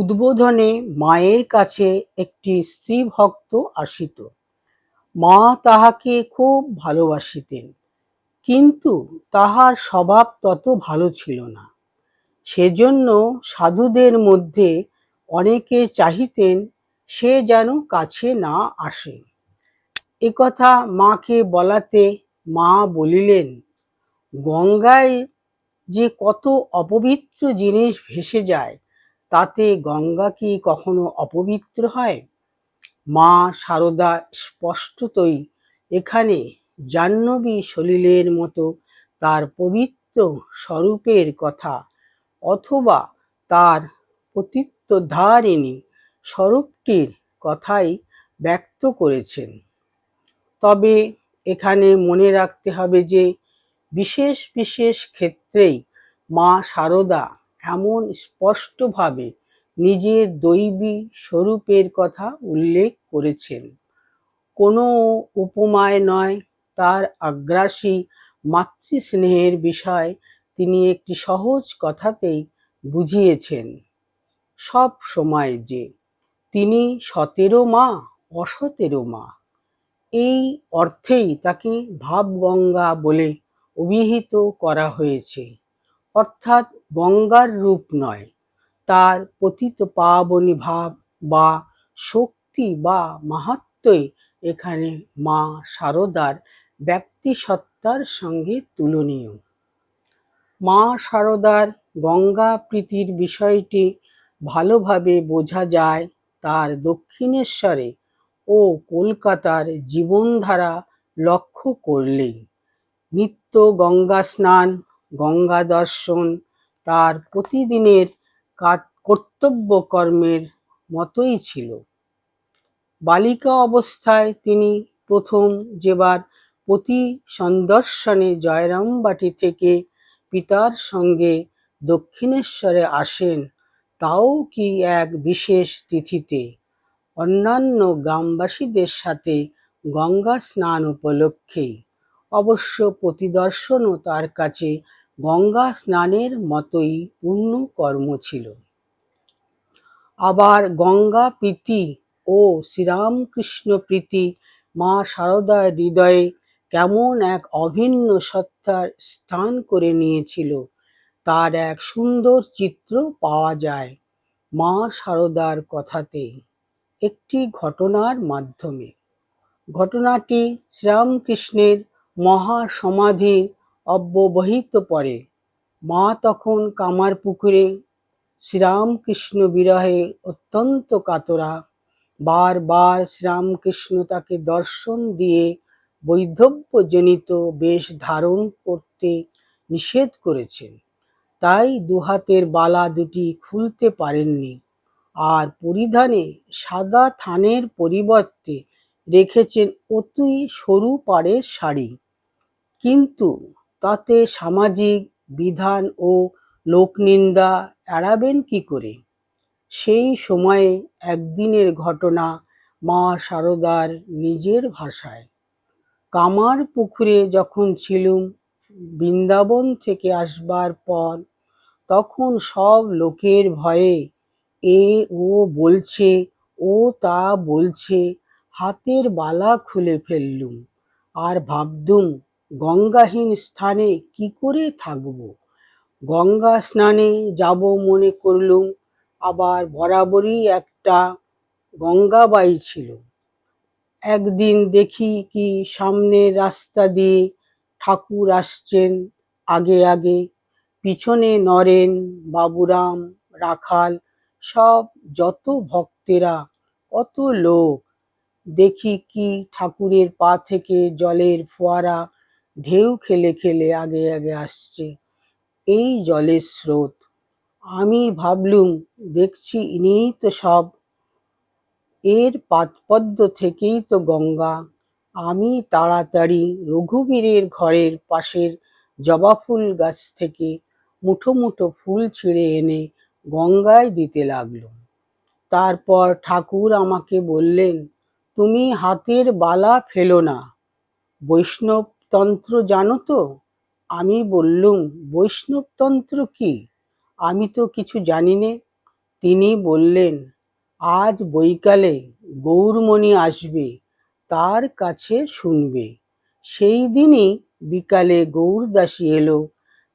উদ্বোধনে মায়ের কাছে একটি স্ত্রীভক্ত আসিত। মা তাহাকে খুব ভালোবাসিতেন, কিন্তু তাহার স্বভাব তত ভালো ছিল না। সেজন্য সাধুদের মধ্যে অনেকে চাহিতেন সে যেন কাছে না আসে। একথা মাকে বলাতে মা বলিলেন, গঙ্গায় যে কত অপবিত্র জিনিস ভেসে যায় তাতে গঙ্গা কি কখনো অপবিত্র হয়? মা সারদা স্পষ্টতই এখানে জাহ্নবী সলিলের মতো তার পবিত্র স্বরূপের কথা অথবা তার পতিত্বধারিণী স্বরূপটির কথাই ব্যক্ত করেছেন। তবে এখানে মনে রাখতে হবে যে বিশেষ বিশেষ ক্ষেত্রেই মা সারদা এমন স্পষ্টভাবে নিজের দৈবী স্বরূপের কথা উল্লেখ করেছেন। কোনো উপমায় নয়, তার আগ্রাসী মাতৃস্নেহের বিষয় তিনি একটি সহজ কথাতেই বুঝিয়েছেন। সব সময় যে তিনি সতেরো মা, অসতেরো মা, এই অর্থেই তাকে ভাবগঙ্গা বলে অভিহিত করা হয়েছে। অর্থাৎ গঙ্গার রূপ নয়। তার পতিত পাবনী ভাব বা শক্তি বা মাহাত্ম্যই এখানে মা সারদার ব্যক্তিসত্তার সঙ্গে তুলনীয়। মা সারদার গঙ্গা প্রীতির বিষয়টি ভালোভাবে বোঝা যায় তার দক্ষিণেশ্বরে ও কলকাতার জীবনধারা লক্ষ্য করলেই। নিত্য গঙ্গা স্নান, গঙ্গা দর্শন তার প্রতিদিনের কাত- কর্তব্য কর্মের মতোই ছিল। বালিকা অবস্থায় তিনি প্রথম যেবার প্রতি সন্দর্শনে জয়রামবাটি থেকে পিতার সঙ্গে দক্ষিণেশ্বরে আসেন, তাও কি এক বিশেষ তিথিতে। অন্যান্য গ্রামবাসীদের সাথে গঙ্গা স্নান উপলক্ষেই। অবশ্য প্রতিদর্শনও তার কাছে গঙ্গা স্নানের মতোই পূর্ণ কর্ম ছিল। আবার গঙ্গা প্রীতি ও শ্রীরামকৃষ্ণ প্রীতি মা সারদার হৃদয়ে কেমন এক অভিন্ন সত্তার স্থান করে নিয়েছিল, তার এক সুন্দর চিত্র পাওয়া যায় মা সারদার কথাতে। একটি ঘটনার মাধ্যমে। ঘটনাটি শ্রীরামকৃষ্ণের মহাসমাধির অব্যবহিত পরে মা তখন কামারপুকুরে শ্রীরামকৃষ্ণ বিরহে অত্যন্ত কাতরা, বারবার শ্রীরামকৃষ্ণ তাকে দর্শন দিয়ে বৈধব্যজনিত বেশ ধারণ করতে নিষেধ করেছেন। তাই দুহাতের বালা দুটি খুলতে পারেননি। আর পরিধানে সাদা থানের পরিবর্তে রেখেছেন অতি সরু পাড়ের শাড়ি। কিন্তু তাতে সামাজিক বিধান ও লোকনিন্দা এড়াবেন কি করে? সেই সময়ে একদিনের ঘটনা মা সারদার নিজের ভাষায়। কামার পুকুরে যখন ছিলুম, বৃন্দাবন থেকে আসবার পর তখন সব লোকের ভয়ে এ ও বলছে, ও তা বলছে, হাতের বালা খুলে ফেললুম। আর ভাবতুম গঙ্গাহীন স্থানে কি করে থাকব? গঙ্গা স্নানে যাব মনে করলুম, আবার বরাবরই একটা গঙ্গাবাই ছিল। একদিন দেখি কি সামনের রাস্তা দিয়ে ঠাকুর আসছেন আগে আগে। পিছনে নরেন, বাবুরাম, রাখাল, সব যত ভক্তেরা, কত লোক। দেখি কি ঠাকুরের পা থেকে জলের ফোয়ারা ঢেউ খেলে খেলে আগে আগে আসছে। এই জলের স্রোত। আমি ভাবলুম, দেখছি ইনিই তো সব। এর পাদপদ্ম থেকেই তো গঙ্গা। আমি তাড়াতাড়ি রঘুবীরের ঘরের পাশের জবা ফুল গাছ থেকে মুঠো মুঠো ফুল ছিঁড়ে এনে গঙ্গায় দিতে লাগল তারপর ঠাকুর আমাকে বললেন, তুমি হাতের বালা ফেলো না। বৈষ্ণবতন্ত্র জানো তো? আমি বললুম বৈষ্ণবতন্ত্র কি? আমি তো কিছু জানি নে। তিনি বললেন, আজ বৈকালে গৌরমণি আসবে, তার কাছে শুনবে। সেই দিনই বিকালে গৌরদাসী এলো,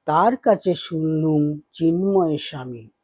তার কাছে শুনলুম চিন্ময় স্বামী।